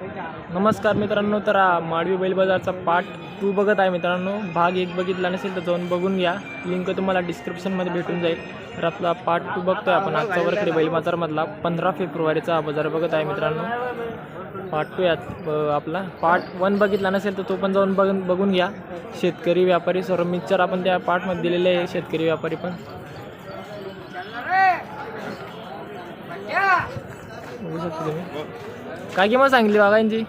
नमस्कार मित्रांनो तर माडवी बैल बाजारचा पार्ट टू बघत आहे मित्रांनो. भाग एक बघितला नसेल तर जाऊन बघून घ्या. लिंक तुम्हाला डिस्क्रिप्शनमध्ये भेटून जाईल. तर आपला पार्ट टू बघतोय आपण आजचा वरकडे बैल बाजारमधला. पंधरा फेब्रुवारीचा बाजार बघत आहे मित्रांनो. पार्ट टू यात आपला पार्ट वन बघितला नसेल तर तो पण जाऊन बघून बघून घ्या. शेतकरी व्यापारी सर्व मिक्सर आपण त्या पार्टमध्ये दिलेले आहे शेतकरी व्यापारी पण. बघू शकता तुम्ही. काय किंमत सांगली वाघांची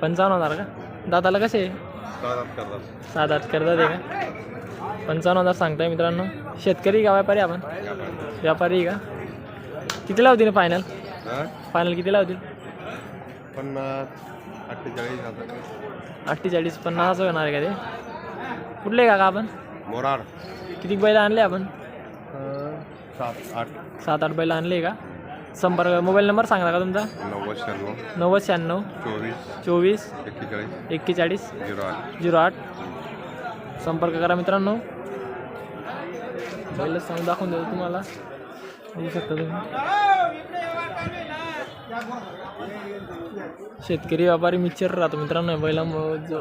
पंचावन्न. हजार का? दादाला कसे? सात आठ करतात. आहे का? पंचावन्न हजार सांगताय मित्रांनो. शेतकरी का व्यापारी आपण? व्यापारी का? किती लावतील फायनल फायनल किती लावतील? पन्नास अठ्ठेचाळीस अठ्ठेचाळीस पन्नास होणार आहे का ते? कुठले का का आपण? मोराड. किती बैल आणले आपण? सात आठ. सात आठ बैल आणले का? संपर्क मोबाईल नंबर सांगा का तुमचा? नव्वद शहाण्णव. नव्वद शहाण्णव. चोवीस. चोवीस. एक्केचाळीस. एक्केचाळीस. झिरो आठ. झिरो आठ. संपर्क करा मित्रांनो. बैल सांग दाखवून देतो तुम्हाला. बघू शकता तुम्ही. शेतकरी व्यापारी मिक्सर राहतो मित्रांनो जो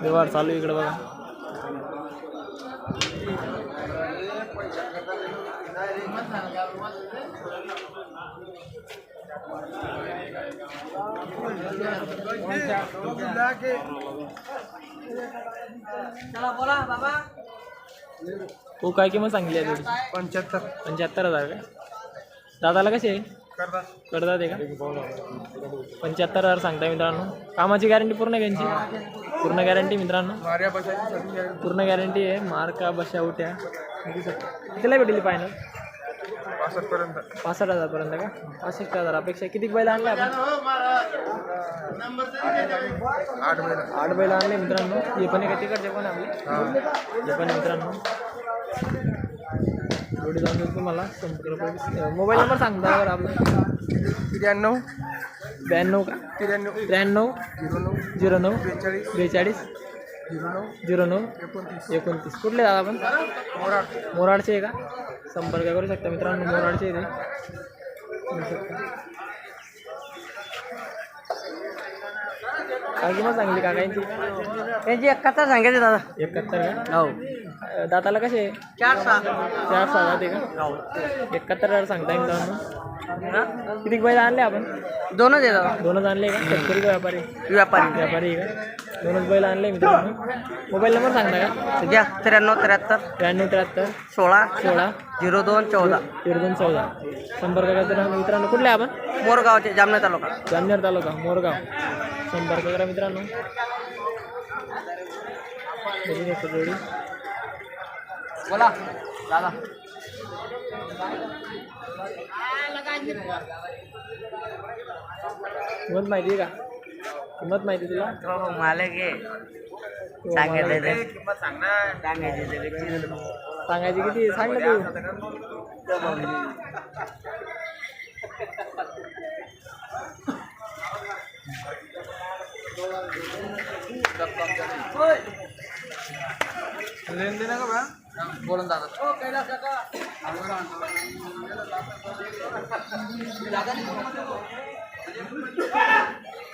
व्यवहार चालू आहे इकडे बघा. हो काय किंमत सांगली आहे? पंच्याहत्तर. पंच्याहत्तर हजार का? दादाला कसे आहे? करता करतात का? पंच्याहत्तर हजार सांगताय मित्रांनो. कामाची गॅरंटी पूर्ण आहे पूर्ण गॅरंटी मित्रांनो. पूर्ण गॅरंटी आहे. मार्का बशा उठ्या. कितीला भेटेल फायनल पासष्ट पर्यंत पासष्ट हजारपर्यंत का? पासष्ट हजार अपेक्षा. किती बैल आणले आपण? आठ आठ बैल आणले मित्रांनो. हे पण आहे का तिकडचे पण आपले हे पण मित्रांनो. जोडी जाऊन तुम्हाला संपर्क मोबाईल नंबर सांगता बरं आपला? त्र्याण्णव. ब्याण्णव का? त्र्याण्णव. त्र्याण्णव. झिरो नऊ. झिरो नऊ. बेचाळीस. बेचाळीस. झिरो नऊ. झिरो नऊ. एकोणतीस. एकोणतीस. कुठले दादा आपण? मोराड. मोराडचे आहे का? संपर्क करू शकता मित्रांनो मोराडचे आहे ते. बघू शकता. किंमत सांगली काकांची त्यांची एकाहत्तर सांगायचे दादा. एकाहत्तर का हो. दाताला कसे? चार सहा. चार सहा जाते का? एकाहत्तर हजार सांगताय मित्रांनो किती बैल आणले आपण? दोनच आहे दादा. दोनच आणले का? शेतकरी का व्यापारी? व्यापारी. व्यापारी का? दोनच बैल आणले मित्रांनो. मोबाईल नंबर सांगता का? घ्या त्र्याण्णव त्र्याहत्तर. त्र्याण्णव त्र्याहत्तर. सोळा. सोळा. झिरो दोन चौदा. तेरा दोन चौदा. संपर्क मित्रांनो कुठले आपण? मोरगावचे जामनेर तालुका. जामनेर तालुका मोरगाव. संपर्क करा मित्रांनो. जोडी. बोला. दादा. किंमत माहिती आहे का? किंमत माहिती तुला? मला घे सांगायचे सांगायचे सांगायची किती? सांग ना तू. बोलून दादा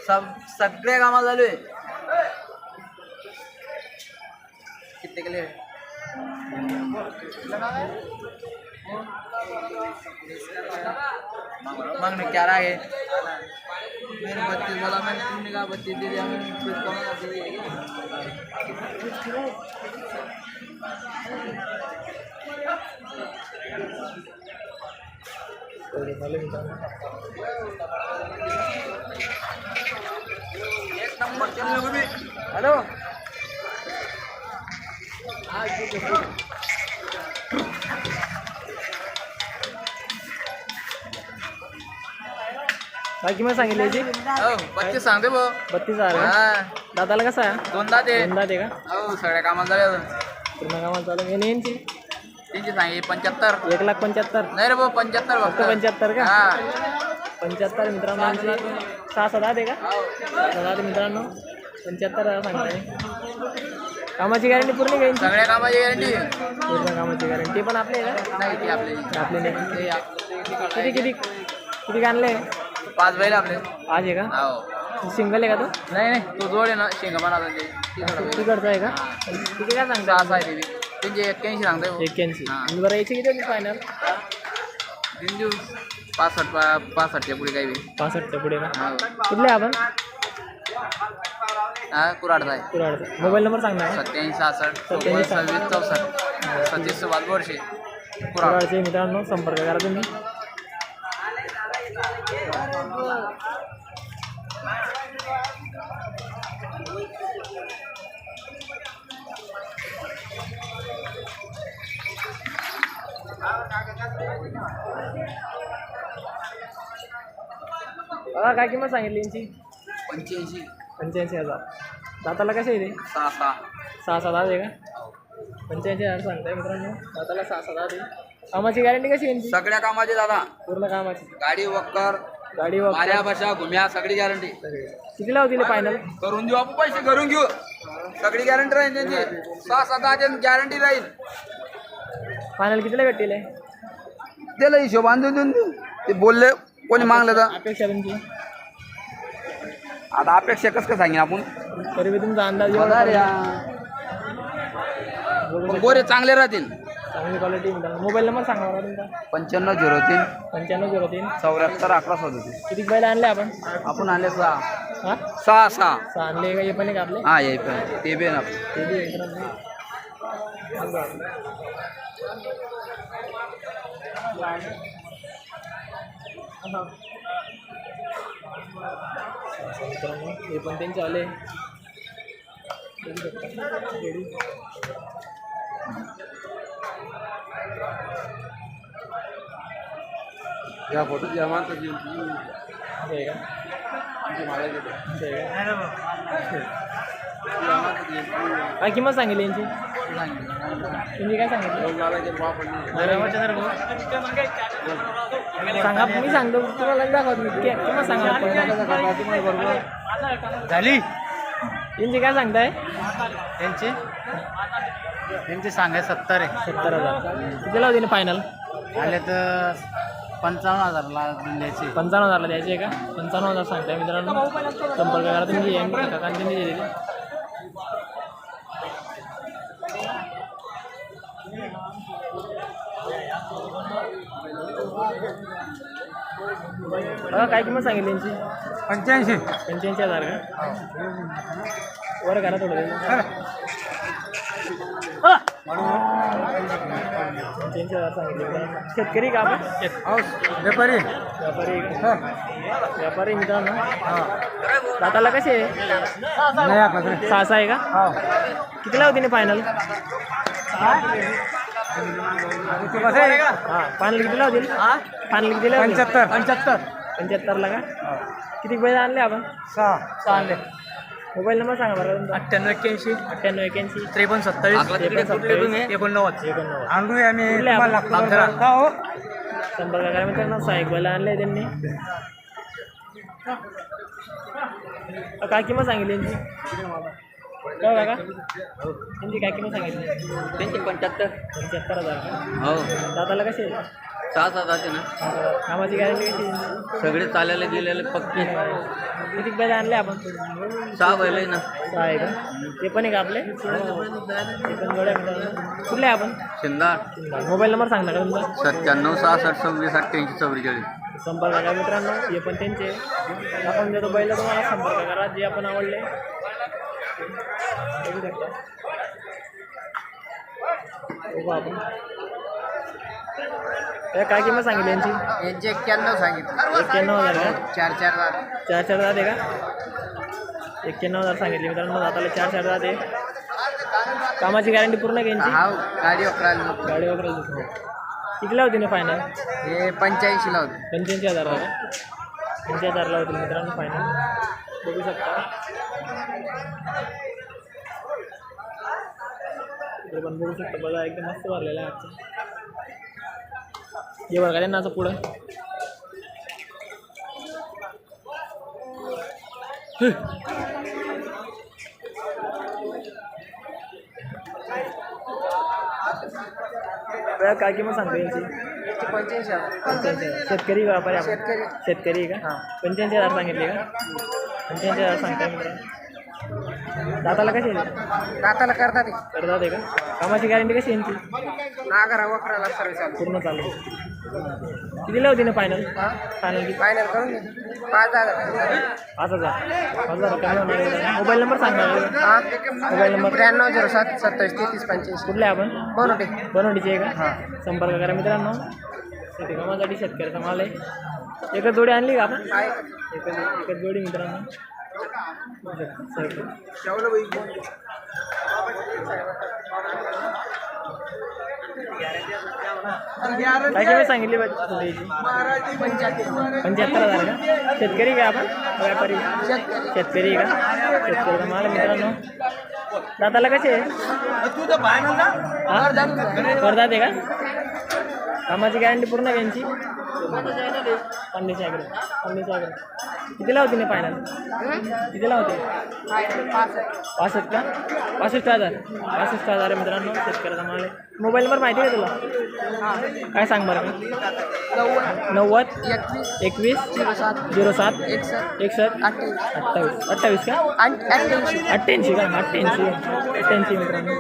सब सगळे कामाला चालू आहे. किती केले मग मी क्या है मैंने बत्तीस बोला मैंने तुमने कहा बत्तीस दे दिया मैंने फिर कौन सा दे दिया हॅलो काय किंमत सांगितली याची बत्तीस सांगते भाऊ. बत्तीस हजार का? हा. दाताला कसा आहे? दोनदा ते दोनदा ते का? हो सगळ्या कामाला झाले पूर्ण कामाला चालू आहे यांची. तीनशे सांगे पंच्याहत्तर. एक लाख पंच्याहत्तर. नाही रे भाऊ पंच्याहत्तर फक्त. फक्त पंच्याहत्तर का? हा. पंच्याहत्तर मित्रांनो यांची सहा सात आहे का? सात आठ मित्रांनो. पंच्याहत्तर सांगताय कामाची गॅरंटी पूर्ण घ्यायची सगळ्या कामाची गॅरंटी पूर्ण कामाची गॅरंटी पण आपली आहे का? नाही ती आपली आपली नाही. ते आपलं. ते- ते किती किती? किती आणले? पाच बैल आपले. आज आहे का? हो. सिंगल आहे का नाही नाही तो जोड आहे ना शेंगा बनवला ते तो. तिकडचा आहे का? किती काय सांगता? सहा आहे ते त्यांचे एक्क्याऐंशी सांगताय भाऊ. एक्क्याऐंशी. हा. आणि बरं याची किती होती फायनल तीन दिवस पासष्ट पा पासष्टच्या पुढे काही बी. पासष्टच्या पुढे हो. कुठले आपण? हा कुराडचा आहे. कुराडचा मोबाईल नंबर सांग ना. सत्याऐंशी सहासष्ट सत्याऐंशी, सव्वीस चौसष्ट. सतीस चौवाद वर्षे कुराड कुराडचे मित्रांनो संपर्क करा तुम्ही. बघा काय किंमत सांगितली यांची? पंच्याऐंशी. पंच्याऐंशी हजार. दाताला कसे आहे ते? सहा सहा. सहा सात आहे का? पंच्याऐंशी हजार सांगताय मित्रांनो. दाताला सहा सात आहे. कामाची गॅरंटी कशी आहे यांची? सगळ्या कामाचे दादा. पूर्ण कामाची. गाडी वक्कर गाडी वगैरे माऱ्या बशा घुम्या सगळी गॅरंटी कितीला होतील फायनल करून देऊ आपण पैसे करून घेऊ. सगळी गॅरंटी राहील त्यांची. सहा सात हजार गॅरंटी राहील. फायनल कितीला भेटतील हे? त्याला हिशोब देऊन देऊन देऊ. ते बोलले कोणी मागलं तर. अपेक्षा तुमची? आता अपेक्षा कसं काय सांगेन आपण? तरी बी तुमचा अंदाज एवढा हा. पण. गोरे चांगले राहतील. चांगली क्वालिटी मोबाईल नंबर सांगा मला तुमचा. पंच्याण्णव झिरो तीन. पंच्याण्णव झिरो तीन. चौऱ्याहत्तर अकरा सदतीस किती बैल आणले आपण? आपण आणले सहा. हा? सहा सहा. सहा आणले का? हे पण एक आपले? हा ये पण. ते बी आहे ना. ते बी मित्रांनो. असं मित्रांनो हे पण त्यांचे आले बघू शकता. जोडी. या फोटो जमा असं आहे का? काय किंमत सांगितली यांची? तुम्ही काय सांगितलं? सांगा मी सांगतो. तुम्हाला दाखवत. मी कि- किंमत सांगा. झाली. यांची काय सांगताय? त्यांचे त्यांचे सांगाय सत्तर आहे. सत्तर हजार. कितीला होती फायनल आले तर पंचावन्न हजारला द्यायचे. पंचावन्न हजारला द्यायचे का? पंचावन्न हजार सांगताय मित्रांनो. संपर्क करा तुम्ही एम काकांनी दिलेली. बघा काय किंमत सांगितली यांची? पंच्याऐंशी. पंच्याऐंशी हजार का? वर करा थोडं. हजार सांगितले. शेतकरी का आपण? व्यापारी. व्यापारी. का? व्यापारी मित्रांनो. दाताला कसे आहे? सहा सहा आहे का? कितीला होती फायनल हा फायनल कितीला होतील? फायनल कितीला पंच्याहत्तर पंच्याहत्तर. पंच्याहत्तरला का? किती पैसे आणले आपण? सहा. सहा आणले. मोबाईल नंबर सांगा बरं तुमचा. अठ्ठ्याण्णव एक्क्याऐंशी. अठ्ठ्याण्णव एक्याऐंशी त्रेपन्न सत्तावीस. सत्तावीस एकोणनव्वद. एकोणनव्वद. आणलोय आम्ही. कुठले आपण? तुम्हाला लागतो हो. संपर्क करा मित्रांनो सहा बैल आणले त्यांनी. अ, काय किंमत सांगितली यांची. काय काका यांची काय किंमत सांगितली. त्यांचे पंच्याहत्तर. पंच्याहत्तर हजार का? हो. दाताला कसे? सहा सात आहे ना. कामाची गॅरंटी आहे? सगळे चालायला गेलेले पक्के किती बैल आणले आपण? सहा बैल आहे ना. सहा आहे का? ते पण आहे का आपले? ते पण जोड्या मित्रांनो कुठले आहे आपण? शिंदार मोबाईल नंबर सांगता का तुमचा? सत्त्याण्णव सहासष्ट सव्वीस अठ्ठ्याऐंशी चौवेचाळीस. संपर्क करा मित्रांनो हे पण त्यांचे आपण देतो बैल तुम्हाला संपर्क करा. जे आपण आवडले. बघू शकता. बघू आपण. त्या काय किंमत सांगितली यांची? यांचे एक्क्याण्णव सांगितलं. एक्क्याण्णव हजार का चार चार चार चार जाते का? एक्क्याण्णव हजार सांगितले. मित्रांनो दाताला चार चार जाते कामाची गॅरंटी पूर्ण आहे का यांची? हा गाडी अकराला गाडी वगैरे दुसरं. होती ना फायनल हे पंच्याऐंशीला होते. पंच्याऐंशी हजारला का पंच्याऐंशी हजारला होतील मित्रांनो फायनल बघू शकता. इकडे पण बघू शकता. बघा एकदम मस्त भरलेला आहे. आजचा हे बघा त्यांना असं पुढं. काय किंमत सांगतो यांची? पंच्याऐंशी हजार. शेतकरी व्यापारी आपण. शेतकरी. शेतकरी का? हां. पंच्याऐंशी हजार सांगितले का? पंच्याऐंशी हजार सांगताय मित्रांनो. दाताला कशी आहे? दाताला करतात ते. करतात आहे का? कामाची गॅरंटी कशी यांची? नागरा वखराला सर्व चालू. पूर्ण चालू. कितीला होती ना फायनल फायनल किती? फायनल करून घे पाच हजार. पाच हजार. पाच हजार होणार आहे. मोबाईल नंबर सांगा हा? Mobile number. त्र्याण्णव झिरो सात सत्तावीस तेहतीस पंच्याऐंशी. कुठले आपण? बनवते बनवडीचे आहे का? संपर्क करा मित्रांनो. शेती कामासाठी शेतकऱ्याचा माल आहे. एकच जोडी आणली का आपण? काय एकच एकच जोडी मित्रांनो. बाई काय किंमत सांगितली पंच्याहत्तर. हजार का? शेतकरी का आपण? व्यापारी? शेतकरी का? शेतकऱ्याचा माल मित्रांनो दाताला कसे आहे? करतात आहे का? कामाची गॅरंटी पूर्ण आहे यांची पन्नीस अकरा पन्नीस अकरा कितीला होती नाही फायनल कितीला होती? पासष्ट का? पासष्ट हजार. पासष्ट हजार आहे मित्रांनो शेतकऱ्याचा करायचा मला मोबाईल नंबर माहिती आहे तुला? काय सांग बरं? मी नव्वद एकवीस झिरो सात एकसष्ट अठ्ठावीस. अठ्ठावीस का? अठ्ठ्याऐंशी अठ्ठ्याऐंशी का? अठ्ठ्याऐंशी. अठ्ठ्याऐंशी मित्रांनो.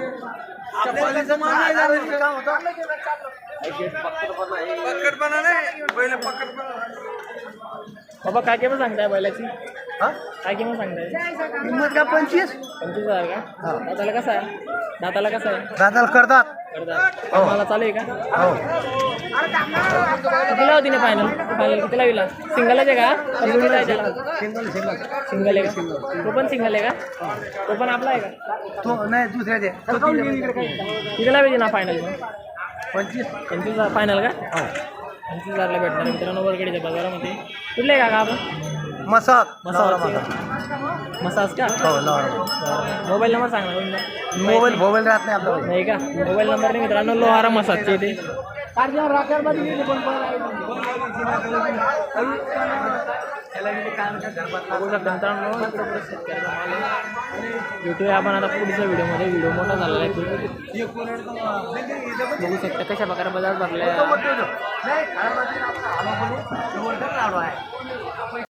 पकडपणा नाही. पहिले पकडपणा. बाबा काय किंमत सांगताय बैलाची? हा? काय किंमत सांगताय? किंमत का पंचवीस? पंचवीस हजार का? दाताला कसा आहे? दाताला कसा आहे? दादाला करतात. करतात. मला चालू आहे का? हो. कितीला होती ना फायनल फायनल कितीला विला सिंगलच आहे का? दोन्हीला आहे सिंगल सिंगल. सिंगल आहे का? तो पण सिंगल आहे का? तो पण आपला आहे का? तो नाही दुसऱ्या कितीला पाहिजे ना फायनल पंचवीस. पंचवीस फायनल का? हो हजारला भेटणार मित्रांनो वरगडीच्या बाजारामध्ये. कुठले आहे का आपण? मसाक मसाज. मसाज. का? हो मोबाईल नंबर सांगा? मोबाईल मोबाईल राहत नाही आपला नाही का? मोबाईल नंबर नाही मित्रांनो लोहारा मसाजचे बघू. शकता भेटूया आपण आता पुढच्या व्हिडिओमध्ये. व्हिडिओ मोठा झालेला आहे. बघू शकता कशा प्रकारे बाजार भरले.